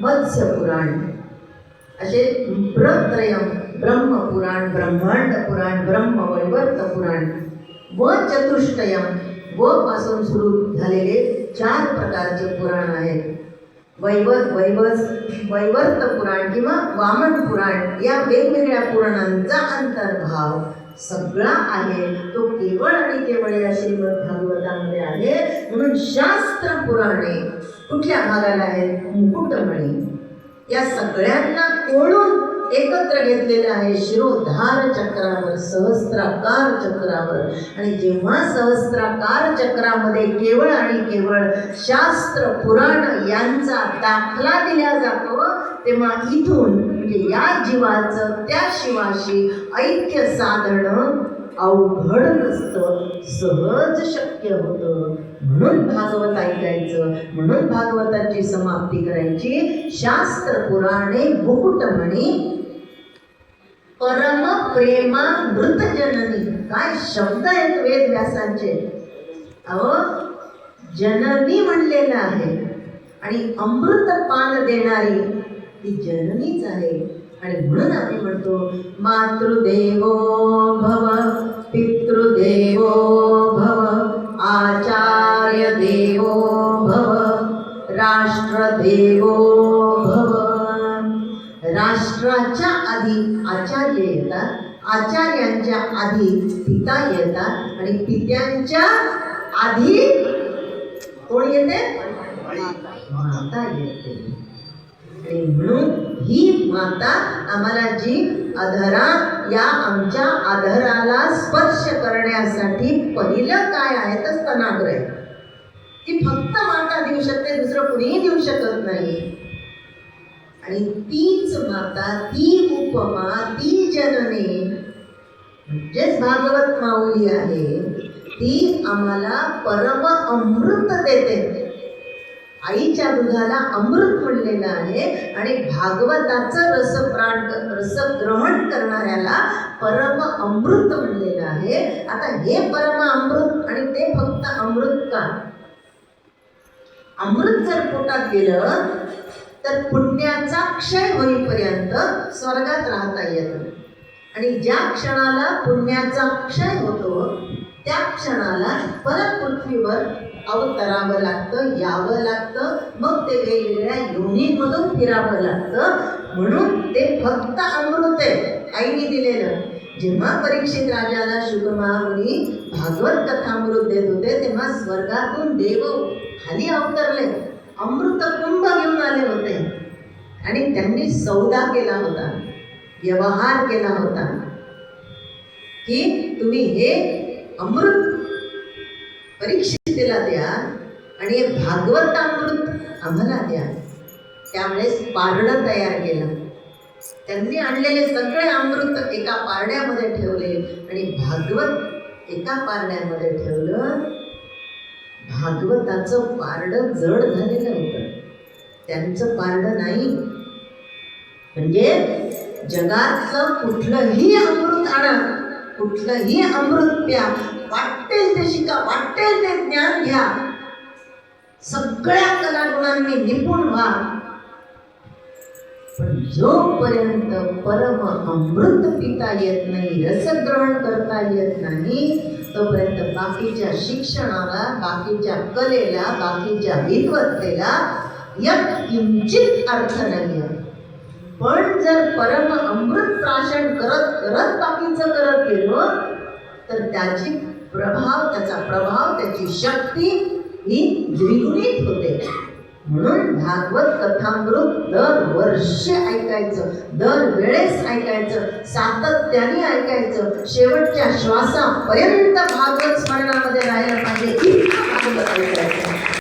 मत्स्य पुराण असे ब्रत्रयम ब्रह्मपुराण ब्रह्मांड पुराण ब्रह्मवैवर्त पुराण व चतुष्टयम व पासून सुरू झालेले चार प्रकारचे पुराण आहेत. वैव वैवस वैवर्त पुराण किंवा वामन पुराण या वेगवेगळ्या पुराणांचा अंतर्भाव. सगळा आहे. तो केवळ आणि केवळ या श्रीमद भागवतामध्ये आहे. म्हणून शास्त्र पुराणे कुठल्या भागाला आहेत? मुकुटमणी. या सगळ्यांना कोळून एकत्र घेतलेलं आहे शिरोधार चक्रावर सहस्त्राकार चक्रावर. आणि जेव्हा सहस्त्राकार चक्रामध्ये केवळ आणि केवळ शास्त्र पुराण यांचा दाखला दिला जातो तेव्हा इथून म्हणजे या जीवाचं त्या शिवाशी ऐक्य साधणं अवघड नसतं सहज शक्य होतं. म्हणून भागवत ऐकायचं म्हणून भागवताची समाप्ती करायची. शास्त्र पुराणे मुकुटमणी परम प्रेमा मृत जननी. काय शब्द आहेत वेद व्यासांचे? अहो जननी म्हणलेलं आहे. आणि अमृत पान देणारी ती जननीच आहे. आणि म्हणून आम्ही म्हणतो मातृदेवो भव पितृदेवो भव आचार्य देवो भव राष्ट्रदेवो भव. राष्ट्राच्या आधी आचार्य येतात आचार्यांच्या आधी पिता येतात आणि पित्यांच्या आधी कोण येते? माता येते. आणि म्हणून ही माता आम्हाला जी अधरा या आमच्या अधराला स्पर्श करण्यासाठी पहिलं काय आहे तर स्तनाग्रह ती फक्त माता देऊ शकते दुसरं कुणीही देऊ शकत नाही. आणि तीच माता ती उपमा ती जननी म्हणजेच भागवत माऊली आहे ती आम्हाला परम अमृत देते. आईच्या दुधाला अमृत म्हणलेलं आहे आणि भागवताचं रसप्राण रसग्रहण करणाऱ्याला परम अमृत म्हणलेलं आहे. आता हे परम अमृत आणि ते फक्त अमृत का? अमृत जर पोटात गेलं तर पुण्याचा क्षय होईपर्यंत स्वर्गात राहता येतं. आणि ज्या क्षणाला पुण्याचा क्षय होतो त्या क्षणाला परत पृथ्वीवर अवतरावं लागतं यावं लागतं. मग ते वेगवेगळ्या योनीमधून फिरावं लागतं. म्हणून ते फक्त अमृत आहे आईने दिलेलं. जेव्हा परीक्षित राजाला शुकमहामुनी भागवत कथामृत देत होते तेव्हा स्वर्गातून देव खाली अवतरले. अमृत कुंभ घेऊन आले होते. आणि त्यांनी सौदा केला होता. व्यवहार केला होता. की तुम्ही हे अमृत परीक्षितेला द्या आणि हे भागवत अमृत आम्हाला द्या. त्यावेळेस पारडं तयार केलं. त्यांनी आणलेले सगळे अमृत एका पारड्यामध्ये ठेवले आणि भागवत एका पारड्यामध्ये ठेवलं. भागवताचं पारडं जड झालेलं होतं. त्यांचं पारडं नाही. म्हणजे जगातलं कुठलंही अमृत आणा. कुठलंही अमृत प्या वाटेल ते शिका वाटेल ते ज्ञान घ्या. सगळ्या कलागुणांनी निपुण व्हा. पण जोपर्यंत परम अमृत पिता येत नाही रसग्रहण करता येत नाही तोपर्यंत बाकीच्या शिक्षणाला बाकीच्या कलेला बाकीच्या विद्वत्तेला यत किंचित अर्थ नाही जर परम अमृत प्राशन करत करत बाकीचं करत गेलो तर त्याची प्रभाव त्याचा प्रभाव त्याची शक्ती ही द्विगुणित होते. म्हणून भागवत कथामृत दरवर्षी ऐकायचं दर वेळेस ऐकायचं सातत्याने ऐकायचं शेवटच्या श्वासापर्यंत भागवत स्मरणामध्ये राहायला पाहिजे इतकं भागवत ऐकायचं.